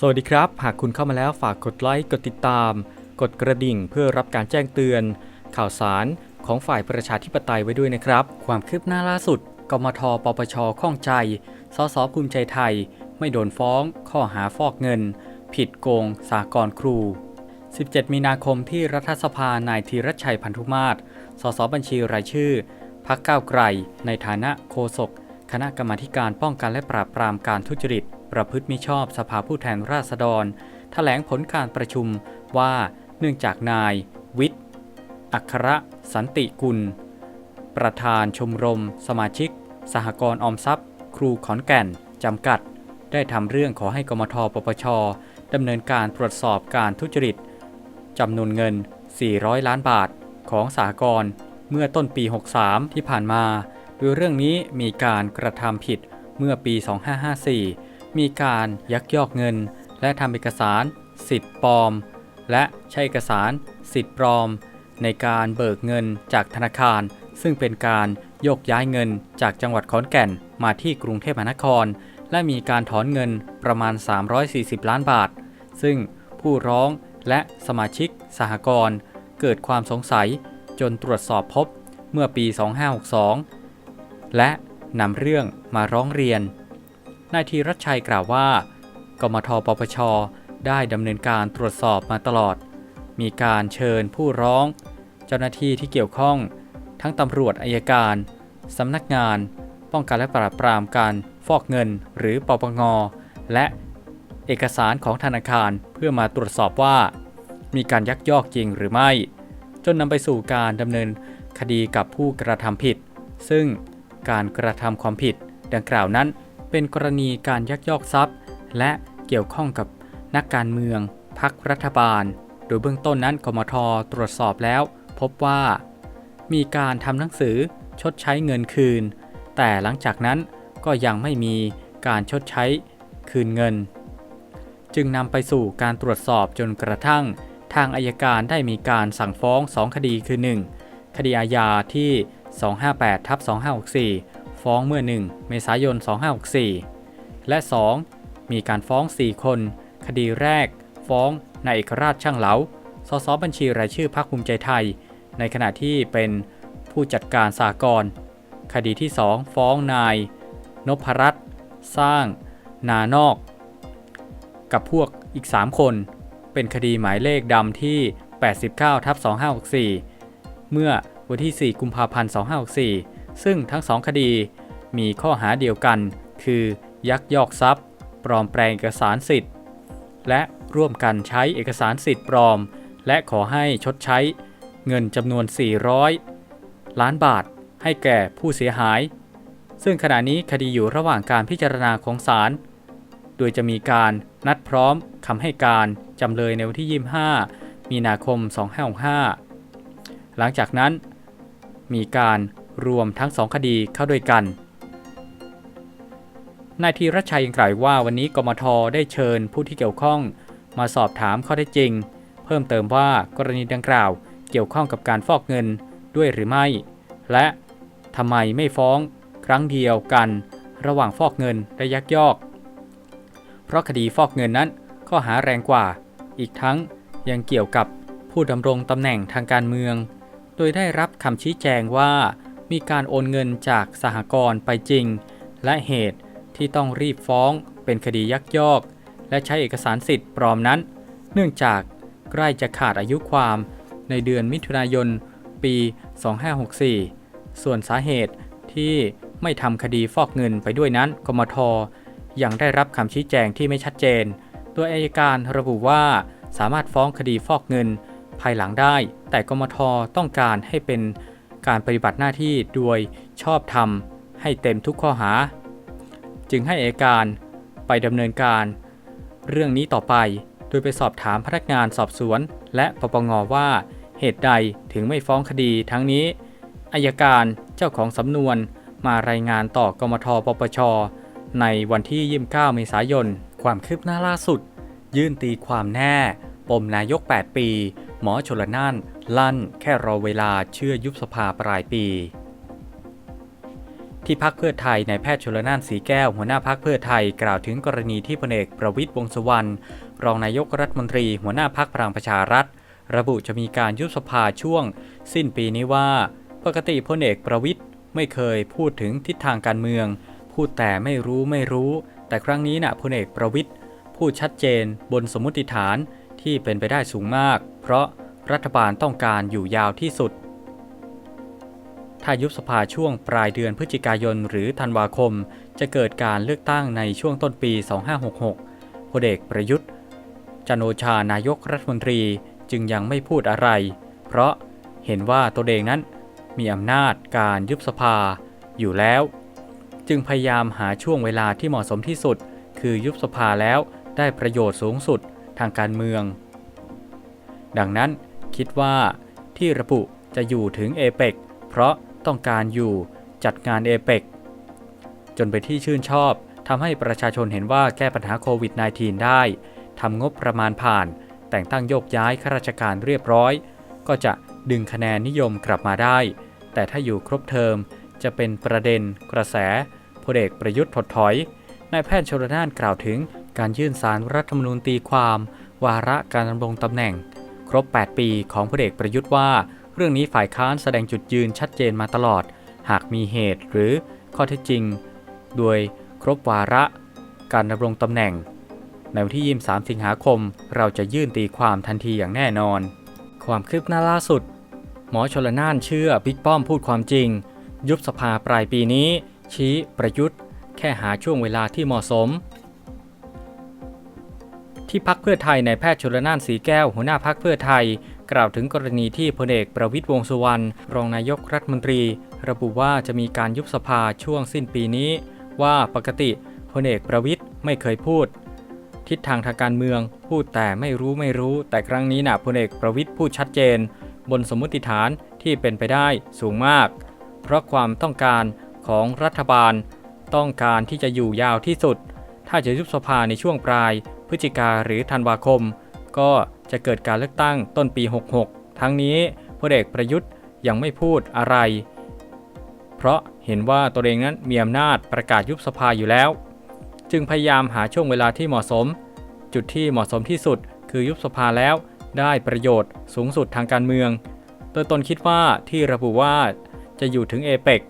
สวัสดีครับ หากคุณเข้ามาแล้วฝากกดไลค์ กดติดตาม กดกระดิ่งเพื่อรับการแจ้งเตือน ข่าวสารของฝ่ายประชาธิปไตยไว้ด้วยนะครับ ความคืบหน้าล่าสุด กมทปปชข้องใจ สสภูมิใจไทย ไม่โดนฟ้อง ข้อหาฟอกเงิน ผิดโกงสากลครู 17 มีนาคมที่รัฐสภานายธีรชัยพันธุมาศสสบัญชีรายชื่อ พักก้าวไกล ในฐานะโฆษกคณะกรรมาธิการป้องกันและปราบปรามการทุจริต ประพฤติมิชอบสภาผู้แทนราษฎรแถลงผลการประชุมว่าเนื่องจากนาย วิทย์ อัครสันติกุล ประธานชมรม สมาชิก สหกรณ์ออมทรัพย์ ครูขอนแก่น จำกัด ได้ทำเรื่องขอให้กมทปปชดำเนินการตรวจสอบการทุจริตจำนวนเงิน 400 ล้านบาทของสหกรณ์เมื่อต้นปี 63 ที่ผ่านมา โดยเรื่องนี้มีการกระทำผิดเมื่อปี 2554 มีการยักยอกเงิน และทำเอกสารสิทธิ์ปลอม และใช้เอกสารสิทธิ์ปลอม ในการเบิกเงินจากธนาคาร ซึ่งเป็นการโยกย้ายเงินจากจังหวัดขอนแก่นมาที่กรุงเทพมหานคร และมีการถอนเงินประมาณ 340 ล้านบาท ซึ่งผู้ร้องและสมาชิกสหกรณ์เกิดความสงสัยจนตรวจสอบพบเมื่อปี 2562 และนำเรื่องมาร้องเรียน นายธีรชัยกล่าวว่ากมทปปช ได้ดำเนินการตรวจสอบมาตลอด มีการเชิญผู้ร้อง เจ้าหน้าที่ที่เกี่ยวข้อง ทั้งตำรวจอายการสำนักงาน ป้องกันและปราบปรามการฟอกเงินหรือปปง และเอกสารของธนาคารเพื่อมาตรวจสอบว่า มีการยักยอกจริงหรือไม่ จนนำไปสู่การดำเนินคดีกับผู้กระทำผิด ซึ่งการกระทำความผิดดังกล่าวนั้น เป็นกรณีการยักยอกทรัพย์ และเกี่ยวข้องกับนักการเมืองพักรัฐบาล โดยเบื้องต้นนั้นกมทตรวจสอบแล้ว พบว่า มีการทำหนังสือชดใช้เงินคืน แต่หลังจากนั้นก็ยังไม่มีการชดใช้คืนเงิน จึงนำไปสู่การตรวจสอบจนกระทั่ง ทางอายการได้มีการสั่งฟ้อง 2 คดีคือ 1. คดีอาญาที่ 258ทับ2564 ฟ้องเมื่อ 1 เมษายน 2564 และ 2. มีการฟ้อง 4 คน คดีแรก ฟ้องนายเอกราชช่างเหลา สสบัญชีรายชื่อพรรคภูมิใจไทย ในขณะที่เป็นผู้จัดการสากลคดีที่ 2 ฟ้องนาย นพรัตน์สร้าง นานอก กับพวกอีก 3 คน เป็นคดีหมายเลขดำที่ 89ทับ2564 เมื่อวันที่ 4 กุมภาพันธ์ 2564 ซึ่งทั้ง2คดีมีข้อหาเดียวกัน คือ ยักยอกทรัพย์ ปลอมแปลงเอกสารสิทธิ์ และร่วมกันใช้เอกสารสิทธิ์ปลอม และขอให้ชดใช้เงินจำนวน 400 ล้านบาทให้แก่ผู้เสียหาย ซึ่งขณะนี้คดีอยู่ระหว่างการพิจารณาของศาล โดยจะมีการนัดพร้อมคำให้การจำเลยในวันที่ 25 มีนาคม 2565 หลังจากนั้นมีการ รวมทั้งสองคดีเข้าด้วยกันนายธีรชัยยังกล่าวอีกว่าวันนี้กมทได้เชิญผู้ที่เกี่ยวข้อง มาสอบถามข้อเท็จจริง เพิ่มเติมว่ากรณีดังกล่าวเกี่ยวข้องกับการฟอกเงินด้วยหรือไม่ และทำไมไม่ฟ้องครั้งเดียวกัน ระหว่างฟอกเงินและยักยอก เพราะคดีฟอกเงินนั้นข้อหาแรงกว่า อีกทั้งยังเกี่ยวกับผู้ดำรงตำแหน่งทางการเมือง โดยได้รับคำชี้แจงว่า มีการโอนเงินจากสหกรณ์ไปจริง และเหตุที่ต้องรีบฟ้องเป็นคดียักยอก และใช้เอกสารสิทธิ์ปลอมนั้น เนื่องจากใกล้จะขาดอายุความในเดือนมิถุนายน ปี 2564 ส่วนสาเหตุที่ไม่ทำคดีฟอกเงินไปด้วยนั้นกมทยังได้รับคำชี้แจงที่ไม่ชัดเจน โดยอายการระบุว่าสามารถฟ้องคดีฟอกเงิน ภายหลังได้ แต่กมทต้องการให้เป็น การปฏิบัติหน้าที่โดยชอบธรรมให้เต็มทุกข้อหา จึงให้เอายการไปดำเนินการ เรื่องนี้ต่อไปโดยไปสอบถามพนักงานสอบสวน และปปงว่าเหตุใดถึงไม่ฟ้องคดีทั้งนี้อายการเจ้าของสำนวนมารายงานต่อกมทปปช ในวันที่ 29 เมษายน ความคืบหน้าล่าสุด ยื่นตีความแน่ ปมนายก 8 ปี หมอชลน่าน ลั่นแค่รอเวลาเชื่อยุบสภาปลายปี ที่พักเพื่อไทยในายแพทย์ชลนานสีแก้วหัวหน้าพักเพื่อไทยกล่าวถึงกรณีที่พลเอกประวิตยวงษ์สุวรรณรองนายกรัฐมนตรี หัวหน้าพักพลังประชารัฐ ระบุจะมีการยุบสภาช่วง สิ้นปีนี้ว่า ปกติพลเอกประวิตยไม่เคยพูดถึงทิศทางการเมือง พูดแต่ไม่รู้ไม่รู้ แต่ครั้งนี้นะ่ะพลเอกประวิตยพูดชัดเจนบนสมมติฐานที่เป็นไปได้สูงมาก เพราะ รัฐบาลต้องการอยู่ยาวที่สุด ถ้ายุบสภาช่วงปลายเดือนพฤศจิกายนหรือธันวาคม จะเกิดการเลือกตั้งในช่วงต้นปี 2566พลเอกประยุทธ์ จันโอชานายกรัฐมนตรีจึงยังไม่พูดอะไร เพราะเห็นว่าตัวเองนั้นมีอำนาจการยุบสภาอยู่แล้ว จึงพยายามหาช่วงเวลาที่เหมาะสมที่สุด คือยุบสภาแล้วได้ประโยชน์สูงสุดทางการเมือง ดังนั้น คิดว่าที่ระบุจะอยู่ถึงเอเปกเพราะต้องการอยู่จัดงานเอเปกจนไปที่ชื่นชอบทำให้ประชาชนเห็นว่าแก้ปัญหาโควิด -19 ได้ทำงบประมาณผ่าน แต่งตั้งโยกย้ายข้าราชการเรียบร้อย ก็จะดึงคะแนนนิยมกลับมาได้ แต่ถ้าอยู่ครบเทอมจะเป็นประเด็นกระแสพลเอกประยุทธ์ถดถอยนายแพทย์ชลนานกล่าวถึงการยื่นสารรัฐธรรมนูญตีความ วาระการดำรงตำแหน่ง รบ 8 ปีของพลเอกประยุทธ์ว่า เรื่องนี้ฝ่ายค้านแสดงจุดยืนชัดเจนมาตลอด หากมีเหตุหรือข้อเท็จจริง โดยครบวาระ การดำรงตำแหน่ง ในวันที่ 23 สิงหาคม เราจะยื่นตีความทันทีอย่างแน่นอน ความคืบหน้าล่าสุด หมอชลน่านเชื่อบิ๊กป้อมพูดความจริง ยุบสภาปลายปีนี้ ชี้ประยุทธ์ แค่หาช่วงเวลาที่เหมาะสม ที่พักเพื่อไทยในแพทย์ชลนานสีแก้วหัวหน้าพักเพื่อไทย กล่าวถึงกรณีที่พลเอกประวิตยวงสุวรรณรองนายกรัฐมนตรี ระบุว่าจะมีการยุบสภาช่วงสิ้นปีนี้ ว่าปกติพลเอกประวิตยไม่เคยพูด ทิศทางทางการเมืองพูดแต่ไม่รู้ไม่รู้ แต่ครั้งนี้นะพลเอกประวิตยพูดชัดเจน บนสมมติฐานที่เป็นไปได้สูงมาก เพราะความต้องการของรัฐบาล ต้องการที่จะอยู่ยาวที่สุด ถ้าจะยุบสภาในช่วงปลาย พฤศจิกาหรือธันวาคม ก็จะเกิดการเลือกตั้งต้นปี 66 ทั้งนี้พลเอกประยุทธ์ยังไม่พูดอะไร เพราะเห็นว่าตัวเองนั้นมีอำนาจประกาศยุบสภาอยู่แล้ว จึงพยายามหาช่วงเวลาที่เหมาะสม จุดที่เหมาะสมที่สุด คือยุบสภาแล้วได้ประโยชน์สูงสุดทางการเมือง โดยตนคิดว่าที่ระบุว่าจะอยู่ถึงเอเปก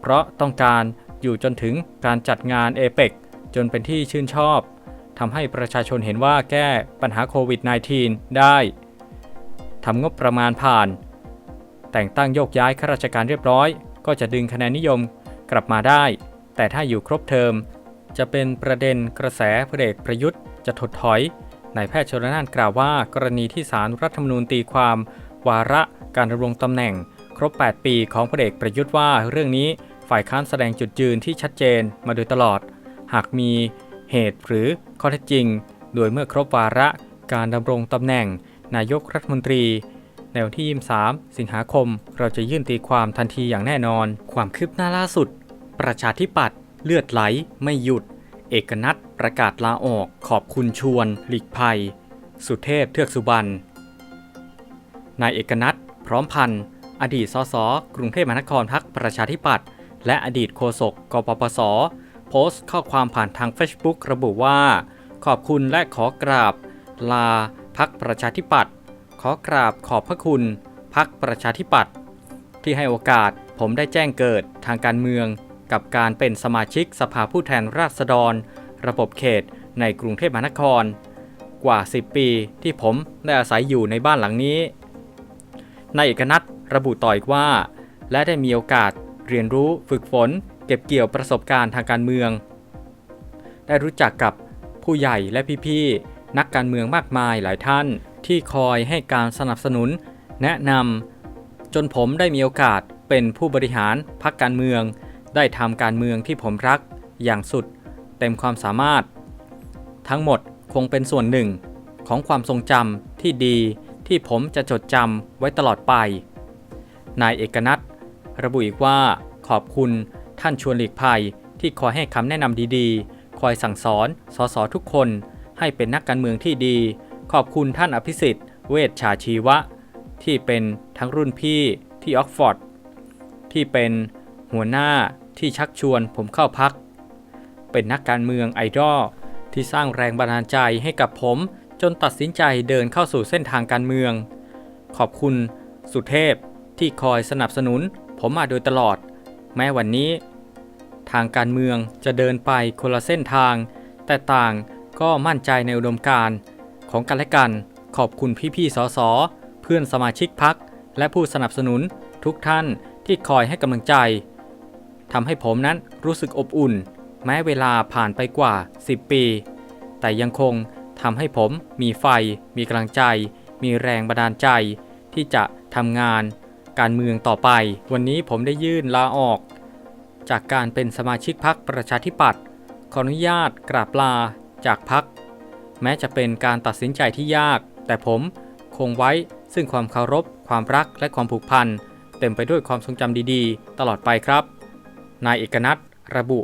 เพราะต้องการอยู่จนถึงการจัดงานเอเปกจนเป็นที่ชื่นชอบ ทำให้ประชาชนเห็นว่าแก้ปัญหาโควิด -19 ได้ทำงบประมาณผ่าน แต่งตั้งโยกย้ายข้าราชการเรียบร้อย ก็จะดึงคะแนนนิยมกลับมาได้ แต่ถ้าอยู่ครบเทอม จะเป็นประเด็นกระแสพลเอกประยุทธ์จะถดถอยนายแพทย์ชลนานกล่าวว่ากรณีที่สารรัฐธรรมนูญตีความ วาระการดำรงตำแหน่ง ครบ 8 ปีของพลเอกประยุทธ์ว่าเรื่องนี้ฝ่ายค้านแสดงจุดยืนที่ชัดเจนมาโดยตลอด หากมี เหตุหรือข้อเท็จจริง โดยเมื่อครบวาระการดำรงตำแหน่ง นายกรัฐมนตรี ในวันที่ 23 สิงหาคม เราจะยื่นตีความทันทีอย่างแน่นอน ความคืบหน้าล่าสุด ประชาธิปัตย์เลือดไหลไม่หยุด เอกนัทประกาศลาออก ขอบคุณชวน หลีกภัย สุเทพเทือกสุบรรณนายเอกนัทพร้อมพันธ์อดีตสสกรุงเทพมหานครพักประชาธิปัตย์และอดีตโฆษกกปปส โพสต์ข้อความผ่านทาง Facebook ระบุว่า ขอบคุณและขอกราบ ลาพักประชาธิปัตย์ขอกราบขอบพระคุณ พักประชาธิปัตย์ที่ให้โอกาสผมได้แจ้งเกิดทางการเมือง กับการเป็นสมาชิกสภาผู้แทนราษฎร ระบบเขตในกรุงเทพมหานคร กว่า 10 ปีที่ผมได้อาศัยอยู่ในบ้านหลังนี้นายเอกนัทระบุต่ออีกว่า และได้มีโอกาสเรียนรู้ฝึกฝน เก็บเกี่ยวประสบการณ์ทางการเมือง ได้รู้จักกับผู้ใหญ่และพี่ๆนักการเมืองมากมายหลายท่านที่คอยให้การสนับสนุน แนะนำจนผมได้มีโอกาสเป็นผู้บริหารพรรคการเมือง ได้ทำการเมืองที่ผมรักอย่างสุดเต็มความสามารถ ทั้งหมดคงเป็นส่วนหนึ่งของความทรงจำที่ดีที่ผมจะจดจำไว้ตลอดไป นายเอกนัทระบุอีกว่าขอบคุณ ท่านชวนหลีกภัยที่คอยให้คำแนะนำดีๆ คอยสั่งสอนสสทุกคน ให้เป็นนักการเมืองที่ดี ขอบคุณท่านอภิสิทธิ์ เวชชาชีวะ ที่เป็นทั้งรุ่นพี่ที่ออกฟอร์ดที่เป็นหัวหน้าที่ชักชวนผมเข้าพัก เป็นนักการเมืองไอดอลที่สร้างแรงบันดาลใจให้กับผมจนตัดสินใจเดินเข้าสู่เส้นทางการเมือง ขอบคุณสุเทพที่คอยสนับสนุนผมมาโดยตลอด แม้วันนี้ ทางการเมืองจะเดินไปคนละเส้นทาง แต่ต่างก็มั่นใจในอุดมการของกันและกันขอบคุณพี่ๆสสเพื่อนสมาชิกพักและผู้สนับสนุนทุกท่านที่คอยให้กำลังใจทำให้ผมนั้นรู้สึกอบอุ่น แม้เวลาผ่านไปกว่า 10 ปี แต่ยังคงทำให้ผมมีไฟ มีกำลังใจ มีแรงบันดาลใจ ที่จะทำงาน การเมืองต่อไป วันนี้ผมได้ยื่นลาออก จากการเป็นสมาชิกพักประชาธิปัตย์ขออนุญาตกราบลาจากพักแม้จะเป็นการตัดสินใจที่ยาก แต่ผมคงไว้ซึ่งความเคารพ ความรักและความผูกพัน เต็มไปด้วยความทรงจำดีๆ ตลอดไปครับ นายเอกนัทระบุ